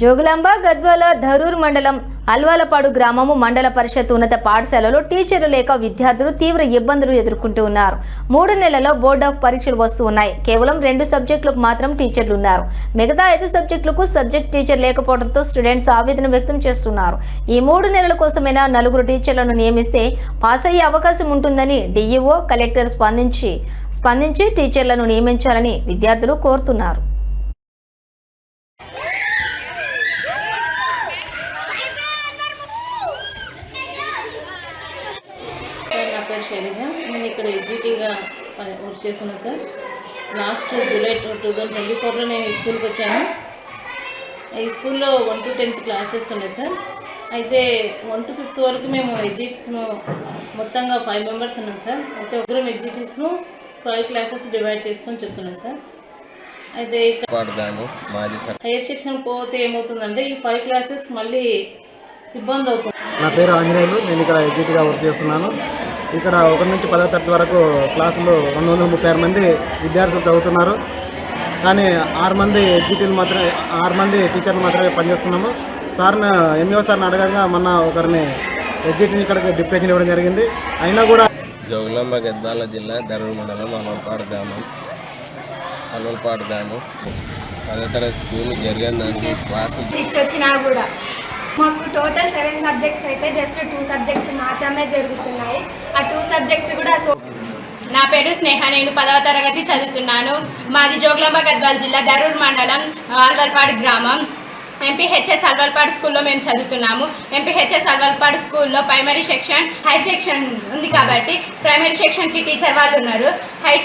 జోగులాంబ గద్వాల ధరూర్ మండలం అల్వాలపాడు గ్రామము మండల పరిషత్ ఉన్నత పాఠశాలలో టీచర్లు లేక విద్యార్థులు తీవ్ర ఇబ్బందులు ఎదుర్కొంటూ ఉన్నారు. మూడు నెలల్లో బోర్డ్ ఆఫ్ పరీక్షలు వస్తూ ఉన్నాయి. కేవలం రెండు సబ్జెక్టులకు మాత్రం టీచర్లు ఉన్నారు. మిగతా ఐదు సబ్జెక్టులకు సబ్జెక్ట్ టీచర్ లేకపోవడంతో స్టూడెంట్స్ ఆవేదన వ్యక్తం చేస్తున్నారు. ఈ మూడు నెలల కోసమైనా నలుగురు టీచర్లను నియమిస్తే పాస్ అయ్యే అవకాశం ఉంటుందని డిఈఓ కలెక్టర్ స్పందించి స్పందించి టీచర్లను నియమించాలని విద్యార్థులు కోరుతున్నారు. పేరు శైలజ నేను ఇక్కడ ఎగ్జిటీగా వర్క్ చేస్తున్నాను sir. Last July two thousand twenty ఫోర్లో నేను ఈ స్కూల్కి వచ్చాను. ఈ స్కూల్లో వన్ టు టెన్త్ క్లాసెస్ ఉన్నాయి సార్. అయితే వన్ టు ఫిఫ్త్ వరకు మేము ఎగ్జిట్స్ను మొత్తంగా ఫైవ్ మెంబర్స్ ఉన్నాం సార్. అయితే ఒకరం ఎగ్జిట్స్ను ఫైవ్ క్లాసెస్ డివైడ్ చేసుకొని చెప్తున్నాం సార్. అయితే హైయర్ సెక్షన్ పోతే ఏమవుతుందంటే ఈ ఫైవ్ క్లాసెస్ మళ్ళీ ఇబ్బంది అవుతుంది. నా పేరు ఆంజనేయులు నేను ఇక్కడ ఎగ్జిట్గా వర్క్ చేస్తున్నాను. ఇక్కడ ఒకటి నుంచి పదో తరగతి వరకు క్లాసులో రెండు వందల ముప్పై ఆరు మంది విద్యార్థులు చదువుతున్నారు. కానీ ఆరు మంది ఎగ్జిటీలు మాత్రమే ఆరు మంది టీచర్లు మాత్రమే పనిచేస్తున్నాము. సార్ని ఎంఈఓ సార్ని అడగగా మొన్న ఒకరిని ఎగ్జిటీని ఇక్కడికి డిప్రెషన్ ఇవ్వడం జరిగింది. అయినా కూడా జోగులాంబ గద్వాల జిల్లా దరూర్ మండలం అమర్పాడు గ్రామం. అమర్పాడు గ్రామం. పదో తరగతి స్కూల్ జరిగిన దానికి క్లాసు వచ్చినా కూడా. మాకు టోటల్ సెవెన్ సబ్జెక్ట్స్ అయితే జస్ట్ టూ సబ్జెక్ట్స్ మాత్రమే జరుగుతున్నాయి. ఆ టూ సబ్జెక్ట్స్ కూడా సో నా పేరు స్నేహ నేను పదవ తరగతి చదువుతున్నాను. మాది జోగులాంబ గద్వాల్ జిల్లా దరూర్ మండలం ఆల్వల్పాడు గ్రామం. ఎంపీహెచ్ఎస్ అల్వల్పాడు స్కూల్లో మేము చదువుతున్నాము. ఎంపీహెచ్ఎస్ అల్వల్పాడు స్కూల్లో ప్రైమరీ సెక్షన్ హై సెక్షన్ ఉంది కాబట్టి ప్రైమరీ సెక్షన్కి టీచర్ వాళ్ళు ఉన్నారు. హై